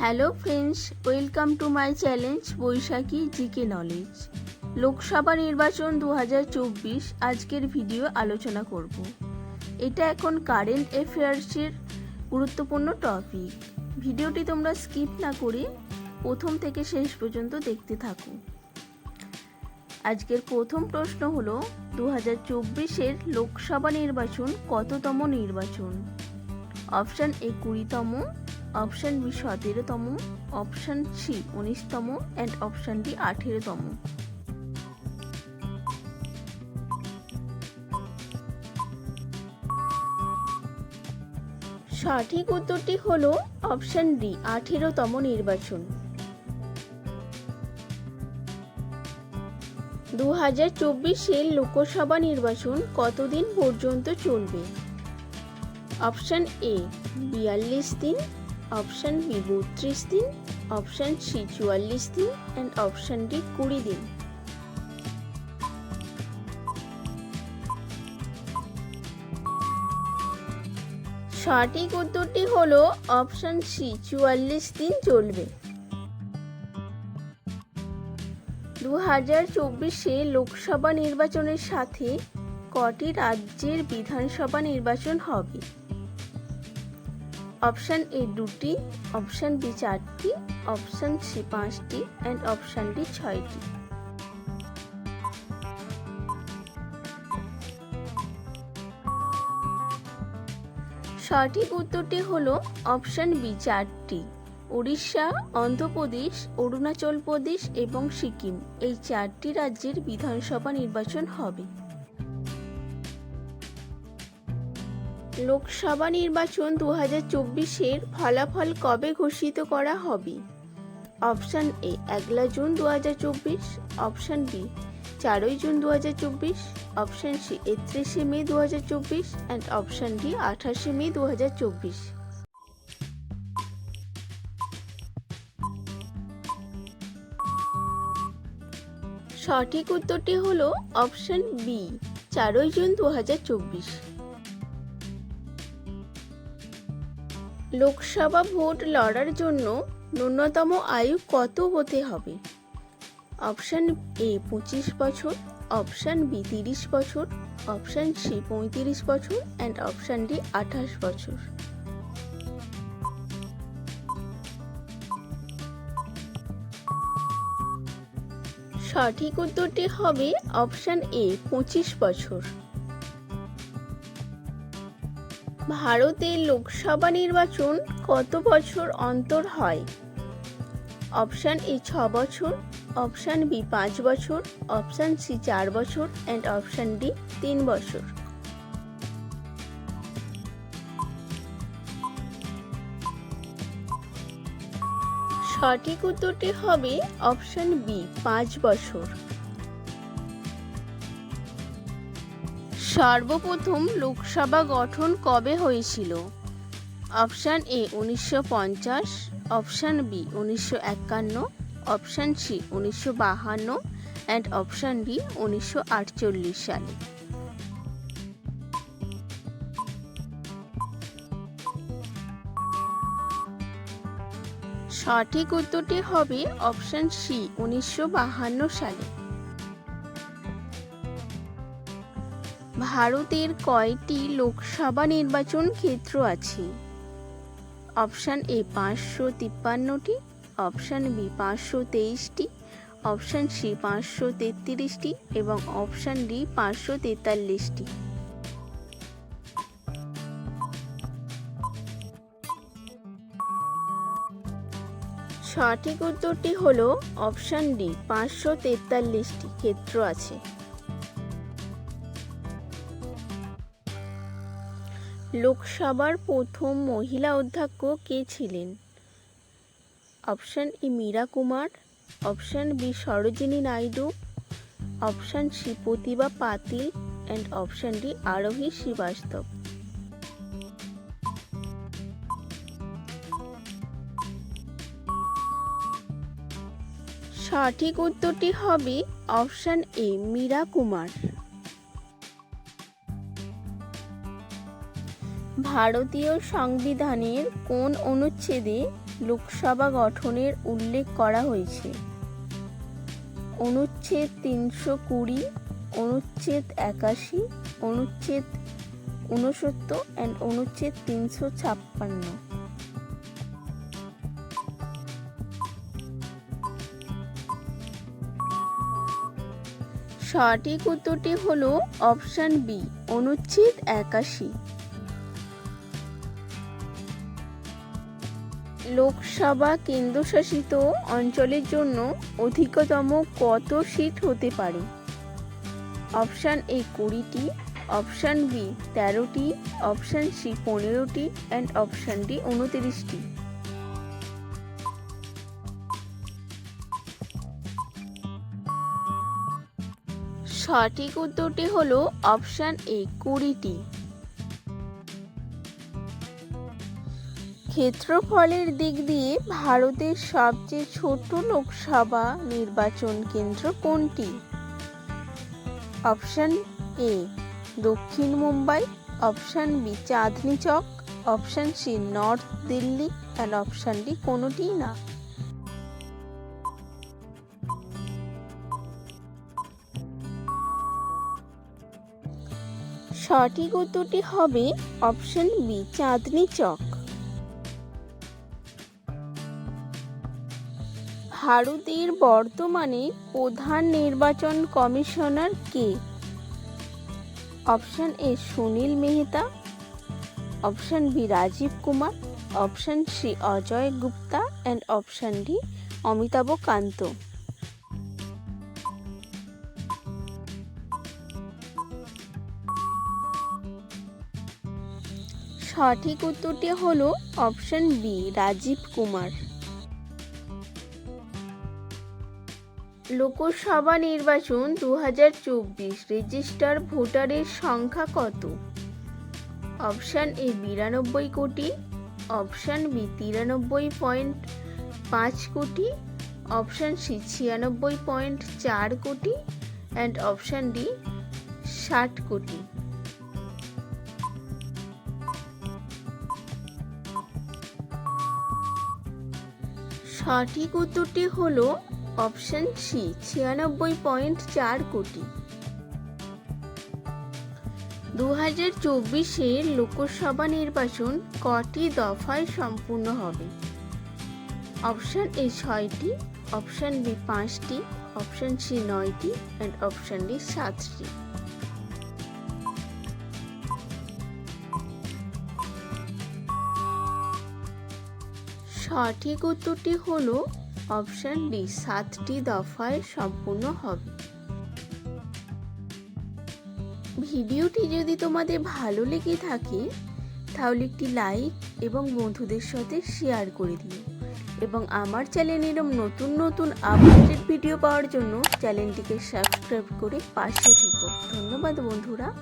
Hello friends, welcome to my challenge Baishakhi GK knowledge. Lok Sabha নির্বাচন দু হাজার চব্বিশ আজকের ভিডিও আলোচনা করব। এটা এখন কারেন্ট অ্যাফেয়ার্সের গুরুত্বপূর্ণ টপিক ভিডিওটি তোমরা স্কিপ না করে প্রথম থেকে শেষ পর্যন্ত দেখতে থাকো। আজকের প্রথম প্রশ্ন হল দু হাজার চব্বিশের লোকসভা নির্বাচন কততম নির্বাচন? অপশান এ কুড়িতম অপশান বি সতেরোতম, অপশান সি উনিশতম অ্যান্ড অপশান ডি আঠেরোতম। সঠিক উত্তরটি হলো অপশান ডি, আঠেরোতম নির্বাচন। দু হাজার চব্বিশের লোকসভা নির্বাচন কতদিন পর্যন্ত চলবে? অপশান এ, বিয়াল্লিশ দিন অপশান বি বত্রিশ দিন, অপশান সি চুয়াল্লিশ দিন অ্যান্ড অপশান ডি কুড়ি দিন। সঠিক উত্তরটি হলো অপশান সি চুয়াল্লিশ দিন চলবে। দু হাজার চব্বিশে লোকসভা নির্বাচনের সাথে কটি রাজ্যের বিধানসভা নির্বাচন হবে? অপশান এ দুটি, অপশান বি চারটি, অপশান সি পাঁচটি অ্যান্ড অপশান ডি ছয়টি। সঠিক উত্তরটি হল অপশান বি চারটি, উড়িষ্যা, অন্ধ্রপ্রদেশ, অরুণাচল প্রদেশ এবং সিকিম। এই চারটি রাজ্যের বিধানসভা নির্বাচন হবে। লোকসভা নির্বাচন দু হাজার চব্বিশের ফলাফল কবে ঘোষিত করা হবে? অপশান এ, একলা জুন দু হাজার চব্বিশ। অপশান বি, চারই জুন দু হাজার চব্বিশ। অপশান সি, একত্রিশে মে দু হাজার চব্বিশ। অ্যান্ড অপশান ডি, আঠাশে মে দু হাজার চব্বিশ। সঠিক উত্তরটি হলো অপশান বি, চারই জুন দু হাজার চব্বিশ। লোকসভা ভোট লড়ার জন্য ন্যূনতম আয়ু কত হতে হবে? অপশান এ, পঁচিশ বছর, অপশান বি, তিরিশ বছর, অপশান সি, পঁয়ত্রিশ বছর অ্যান্ড অপশান ডি, আঠাশ বছর। সঠিক উত্তরটি হবে অপশান এ, পঁচিশ বছর। ভারতের লোকসভা নির্বাচন কত বছর অন্তর হয়? অপশান এ ছ বছর, অপশান বি পাঁচ বছর, অপশান সি চার বছর অ্যান্ড অপশান ডি তিন বছর। সঠিক উত্তরটি হবে অপশান বি, পাঁচ বছর। সর্বপ্রথম লোকসভা গঠন কবে হয়েছিল? অপশান এ উনিশশো পঞ্চাশ, অপশান বি উনিশশো একান্ন, অপশান সি উনিশশো বাহান্ন অ্যান্ড অপশান ডি উনিশশো আটচল্লিশ সালে। সঠিক উত্তরটি হবে অপশান সি উনিশশো বাহান্ন সালে। ভারতের কয়টি লোকসভা নির্বাচন ক্ষেত্র আছে? অপশান এ পাঁচশো তিপ্পান্নটি, অপশান বি পাঁচশো তেইশটি, অপশান সি পাঁচশো তেত্রিশটি এবং অপশান ডি পাঁচশো তেতাল্লিশটি। সঠিক উত্তরটি হলো অপশান ডি, পাঁচশো তেতাল্লিশটি ক্ষেত্র আছে। লোকসভার প্রথম মহিলা অধ্যক্ষ কে ছিলেন? Option E Meira Kumar, option B Sarojini Naidu, option C Pratibha Patil and option D আরোহী শ্রীবাস্তব। সঠিক উত্তরটি হবে অপশান এ মীরা কুমার। ভারতীয় সংবিধানের কোন অনুচ্ছেদে লোকসভা গঠনের উল্লেখ করা হয়েছে? অনুচ্ছেদ তিনশো কুড়ি, অনুচ্ছেদ একাশি, অনুচ্ছেদ ঊনসত্তর অ্যান্ড অনুচ্ছেদ তিনশো ছাপ্পান্ন। সঠিক উত্তরটি হলো অপশন বি, অনুচ্ছেদ একাশি। লোকসভা কেন্দ্রশাসিত অঞ্চলের জন্য অধিকতম কত সিট হতে পারে? অপশান এ কুড়িটি, অপশান বি তেরোটি, অপশান সি পনেরোটি অ্যান্ড অপশান ডি উনতিরিশটি। সঠিক উত্তরটি হলো অপশান এ কুড়িটি। ক্ষেত্রফলের দিক দিয়ে ভারতের সবচেয়ে ছোট লোকসভা নির্বাচন কেন্দ্র কোনটি? অপশান এ, দক্ষিণ Mumbai, option B, Chandni Chowk, option C, north Delhi and option D, কোনোটিই না। সঠিক উত্তরটি হবে অপশন বি, চাঁদনি চক। ভারতের বর্তমানে প্রধান নির্বাচন commissioner K? Option A Sunil Mehta, option B Rajiv Kumar, option C Ajay Gupta and option D Amitabh Kant. সঠিক উত্তরটি হলো অপশন বি, রাজীব কুমার। লোকসভা নির্বাচন দু হাজার চব্বিশ রেজিস্টার ভোটারের সংখ্যা কত? অপশান এ বিরানব্বই কোটি, অপশান বি তিরানব্বই পয়েন্ট পাঁচ কোটি, অপশান সি ছিয়ানব্বই পয়েন্ট চার কোটি অ্যান্ড অপশান ডি ষাট কোটি। সঠিক উত্তরটি হলো অপশন সি, ছিয়ানব্বই পয়েন্ট চার কোটি। দু হাজার চব্বিশের লোকসভা নির্বাচন কটি দফায় সম্পূর্ণ হবে? অপশন এ ছয়টি, অপশন বি পাঁচটি, অপশন সি নয়টি অ্যান্ড অপশন ডি সাতটি। সঠিক উত্তরটি হলো অপশন ডি সাতটি দফায় সম্পূর্ণ হবে। ভিডিওটি যদি তোমাদের ভালো লেগে থাকে, তাহলে একটি লাইক এবং বন্ধুদের সাথে শেয়ার করে দিও। এবং আমার চ্যানেলে এরম নতুন নতুন আপডেটেড ভিডিও পাওয়ার জন্য চ্যানেলটিকে সাবস্ক্রাইব করে পাশে থেকো। ধন্যবাদ বন্ধুরা।